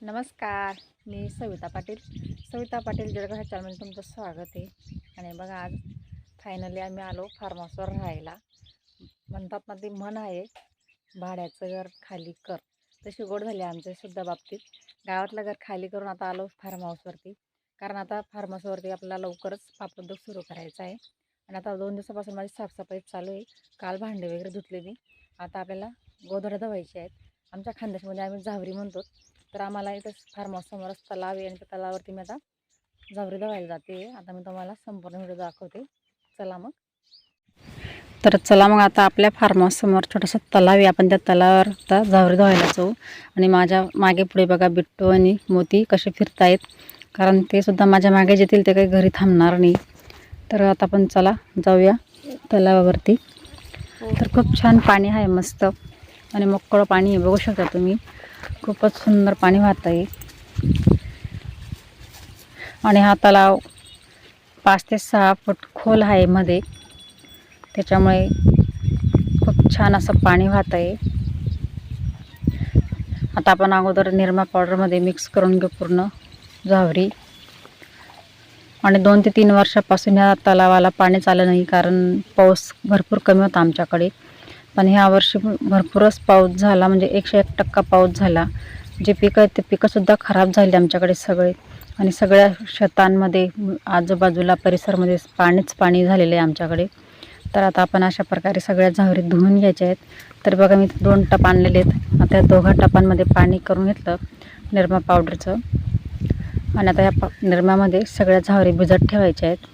नमस्कार मी सविता पाटील. सविता पाटील जळगाव ह्या चॅनलमध्ये तुमचं स्वागत आहे. आणि बघा आज फायनली आम्ही आलो फार्म हाऊसवर राहायला. म्हणतात ना ती म्हण आहे भाड्याचं घर खाली कर. तशी गोड झाली आमच्या सुद्धा बाबतीत. गावातलं घर खाली करून आता आलो फार्म हाऊसवरती कारण आता फार्म हाऊसवरती आपल्याला लवकरच पापउद्योग सुरू करायचा आहे. आणि आता दोन दिवसापासून माझी साफसफाई चालू आहे. काल भांडे वगैरे धुतले मी आता आपल्याला गोधड्या धवायचे आहेत. आमच्या खानदेशमध्ये आम्ही झावरी म्हणतो. तर आम्हाला इथं फार्म हाऊस तलाव आहे आणि त्या तलावावरती मी आता जावरी धवायला जाते. आता मी तुम्हाला संपूर्ण व्हिडिओ दाखवते. चला मग. तर चला मग आता आपल्या फार्म हाऊस छोटासा तलाव आहे. आपण त्या तलावावर आता जावरी धवायला जाऊ. आणि माझ्या मागे पुढे बघा बिट्टू आणि मोती कसे फिरतायत. कारण ते सुद्धा माझ्या मागे जेतील ते काही घरी थांबणार नाही. तर आता आपण चला जाऊया तलावावरती. तर खूप छान पाणी आहे मस्त. आणि मोकळं पाणी आहे. बघू शकता तुम्ही. खूपच सुंदर पाणी वाहत आहे आणि हा तलाव पाच ते सहा फूट खोल आहे मध्ये. त्याच्यामुळे खूप छान असं पाणी वाहत आहे आता आपण अगोदर निरमा पावडरमध्ये मिक्स करून घेऊ पूर्ण झावरी. आणि दोन ते तीन वर्षापासून ह्या तलावाला पाणी चाललं नाही कारण पाऊस भरपूर कमी होता आमच्याकडे. पण ह्या वर्षी भरपूरच पाऊस झाला म्हणजे एकशे एक टक्का पाऊस झाला. जे पिकं आहेत ते पिकंसुद्धा खराब झाले आमच्याकडे सगळे. आणि सगळ्या शेतांमध्ये आजूबाजूला परिसरमध्ये पाणीच पाणी झालेलं आहे आमच्याकडे. तर आता आपण अशा प्रकारे सगळ्या झावरी धुवून घ्यायच्या आहेत. तर बघा मी दोन टप आणलेले आहेत. आता दोघा टपांमध्ये पाणी करून घेतलं निरमा पावडरचं. आणि आता या पा निरम्यामध्ये सगळ्या झावरी भिजत ठेवायच्या आहेत.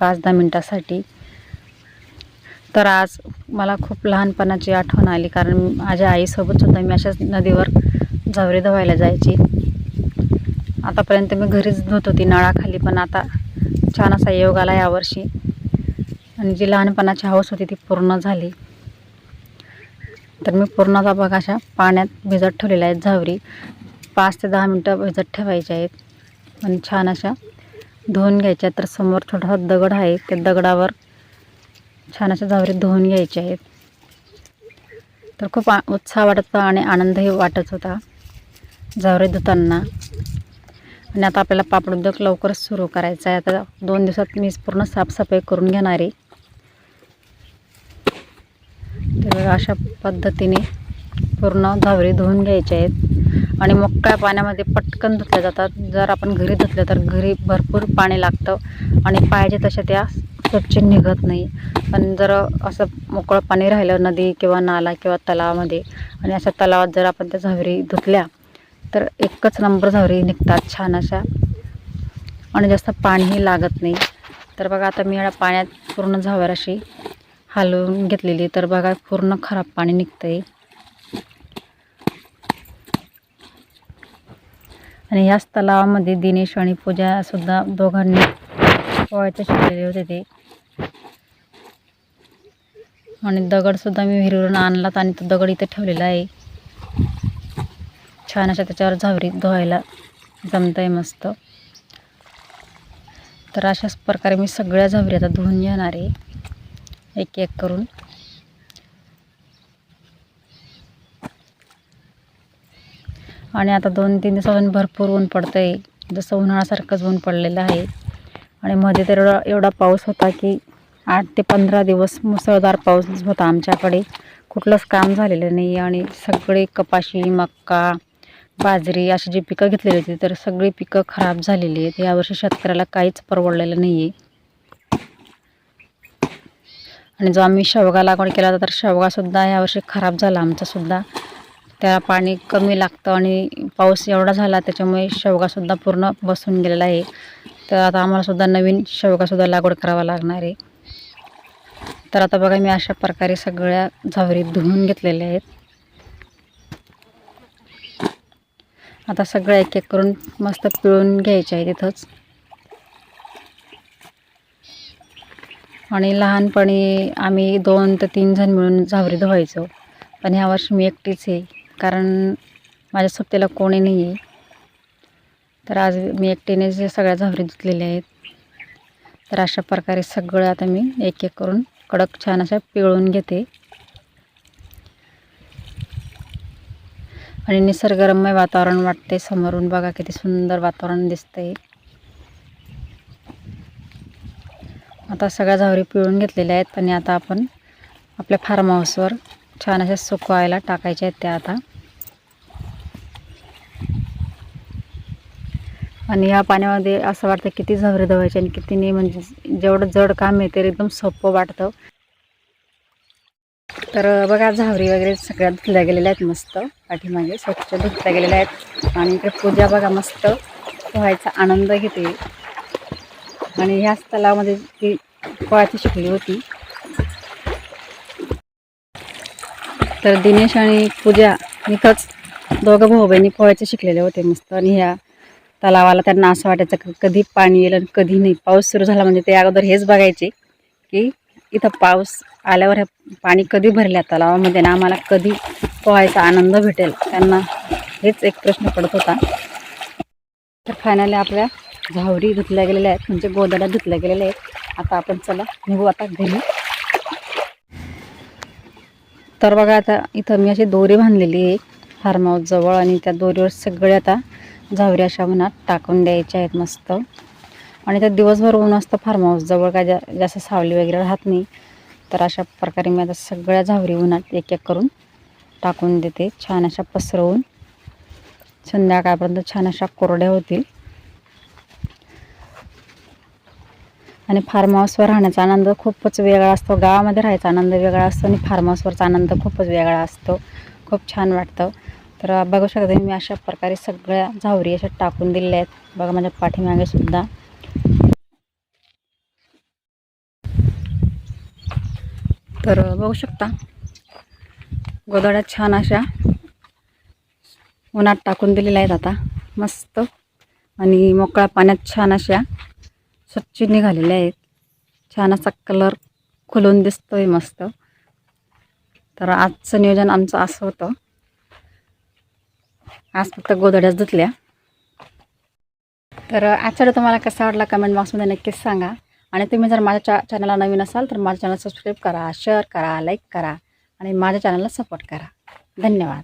पाच दहा मिनटासाठी. तर आज मला खूप लहानपणाची आठवण आली कारण माझ्या आईसोबतसुद्धा मी अशाच नदीवर झावरी धुवायला जायची. आतापर्यंत मी घरीच धुत होती नळाखाली पण आता छान असा योग आला यावर्षी आणि जी लहानपणाची हौस होती ती पूर्ण झाली. तर मी पूर्णतः बघा अशा पाण्यात भिजत ठेवलेल्या आहेत झावरी. पाच ते दहा मिनटं भिजत ठेवायच्या आहेत. आणि छान अशा धुवून घ्यायच्या तर समोर छोटासा दगड आहे त्या दगडावर छान अशा झावरी धुवून घ्यायचे आहेत. तर खूप उत्साह वाटत होता आणि आनंदही वाटत होता झावरी धुताना. आणि आता आपल्याला पापड उद्योग लवकरच सुरू करायचा आहे. आता दोन दिवसात मी पूर्ण साफसफाई करून घेणार आहे. तर अशा पद्धतीने पूर्ण झावरी धुवून घ्यायचे आहेत. आणि मोकळ्या पाण्यामध्ये पटकन धुतल्या जातात. जर आपण घरी धुतलं तर घरी भरपूर पाणी लागतं. आणि पाहिजे तशा त्या स्वच्छ निघत नाही. पण जर असं मोकळं पाणी राहिलं नदी किंवा नाला किंवा तलावामध्ये आणि अशा तलावात जर आपण त्या झावरी धुतल्या तर एकच नंबर झावरी निघतात छान अशा. आणि जास्त पाणीही लागत नाही. तर बघा आता मी या पाण्यात पूर्ण झावर अशी हलवून घेतलेली. तर बघा पूर्ण खराब पाणी निघतं आहे आणि याच तलावामध्ये दिनेश आणि पूजासुद्धा दोघांनी पोहायचे शिकलेले होते ते. आणि दगडसुद्धा मी विहिरीवरून आणलात आणि तो दगड इथे ठेवलेला आहे. छान अशा त्याच्यावर झावरी धुवायला जमतं आहे मस्त. तर अशाच प्रकारे मी सगळ्या झावरी आता धुवून घेणार आहे. एक एक करून. आणि आता दोन तीन दिवसापासून भरपूर ऊन पडतं आहे जसं उन्हाळ्यासारखंच ऊन पडलेलं आहे. आणि मध्ये तर एवढा एवढा पाऊस होता की आठ ते पंधरा दिवस मुसळधार पाऊस होता आमच्याकडे. कुठलंच काम झालेलं नाही आणि सगळे कपाशी मक्का बाजरी अशी जी पिकं घेतलेली होती तर सगळी पिकं खराब झालेली आहेत. यावर्षी शेतकऱ्याला काहीच परवडलेलं नाही आहे आणि जो आम्ही शेवगा लागवड केला होता तर शेवगासुद्धा यावर्षी खराब झाला आमचासुद्धा त्याला पाणी कमी लागतं आणि पाऊस एवढा झाला त्याच्यामुळे शेवगासुद्धा पूर्ण बसून गेलेला आहे. तर आता आम्हालासुद्धा नवीन शेवगासुद्धा लागवड करावा लागणार आहे. तर आता बघा मी अशा प्रकारे सगळ्या झावरी धुवून घेतलेल्या आहेत. आता सगळं एक एक करून मस्त पिळून घ्यायचे आहे तिथंच. आणि लहानपणी आम्ही दोन ते तीन जण मिळून झावरी धुवायचो. पण ह्या वर्षी मी एकटीच आहे कारण माझ्या सोबतीला कोणी नाही आहे तर आज मी एकटीने जे सगळ्या झावरी धुतलेल्या आहेत. तर अशा प्रकारे सगळं आता मी एक एक करून कडक छान अशा पिळून घेते. आणि निसर्गरम्य वातावरण वाटते समोरून. बघा किती सुंदर वातावरण दिसतंय. आता सगळ्या झावरी पिळून घेतलेल्या आहेत. आणि आता आपण आपल्या फार्म हाऊसवर छान अशा सुकवायला टाकायच्या आहेत त्या आता. आणि या पाण्यामध्ये असं वाटतं किती झवरे धवायचे आणि किती नाही म्हणजे जेवढं जड काम आहे ते एकदम सोपं वाटतं. तर बघा झावरी वगैरे सगळ्या धुतल्या गेलेल्या आहेत मस्त. पाठीमागे स्वच्छ धुतल्या गेलेल्या आहेत. आणि इकडे पूजा बघा मस्त पोहायचा आनंद घेते. आणि ह्याच तलावामध्ये ती पोहायची शिकली होती. तर दिनेश आणि पूजा इथंच दोघं भाऊ बहिणी पोहायचे शिकलेले होते मस्त. आणि ह्या तलावाला त्यांना असं वाटायचं की कधी पाणी येईल आणि कधी नाही. पाऊस सुरू झाला म्हणजे ते अगोदर हेच बघायचे की इथं पाऊस आल्यावर हे पाणी कधी भरल्या तलावामध्ये ना आम्हाला कधी पोहायचा आनंद भेटेल? त्यांना हेच एक प्रश्न पडत होता. तर फायनली आपल्या झावरी धुतल्या गेलेल्या आहेत म्हणजे गोदड्या धुतल्या गेलेल्या आहेत. आता आपण चला निघू आता घरी. तर बघा आता इथं मी अशी दोरी बांधलेली आहे फार्म हाऊस जवळ आणि त्या दोरीवर सगळे आता झावरी अशा उन्हात टाकून द्यायच्या आहेत मस्त. आणि त्यात दिवसभर ऊन असतं फार्म हाऊस जवळ काय जा जास्त सावली वगैरे राहत नाही. तर अशा प्रकारे मी आता सगळ्या झावरी उन्हात एक एक करून टाकून देते. छान अशा पसरवून संध्याकाळपर्यंत छान अशा कोरड्या होतील. आणि फार्म हाऊसवर राहण्याचा आनंद खूपच वेगळा असतो. गावामध्ये राहायचा आनंद वेगळा असतो आणि फार्म हाऊसवरचा आनंद खूपच वेगळा असतो. खूप छान वाटतं. तर बघू शकता मी अशा प्रकारे सगळ्या झावरी अशा टाकून दिलेल्या आहेत. बघा माझ्या पाठीमागे सुद्धा. तर बघू शकता गोदड्या छान अशा उन्हात टाकून दिलेल्या आहेत आता. मस्त आणि मोकळ्या पाण्यात छान अशा स्वच्छ निघालेल्या आहेत. छान असा कलर खुलून दिसतोय मस्त. तर आजचं नियोजन आमचं असं होतं. आज फक्त गोधड्याच धुतल्या. तर आजचा व्हिडिओ तुम्हाला कसा वाटला कमेंट बॉक्समध्ये नक्कीच सांगा. आणि तुम्ही जर माझ्या चा चॅनलला नवीन असाल तर माझ्या चॅनल सबस्क्राईब करा शेअर करा लाईक करा आणि माझ्या चॅनलला सपोर्ट करा. धन्यवाद.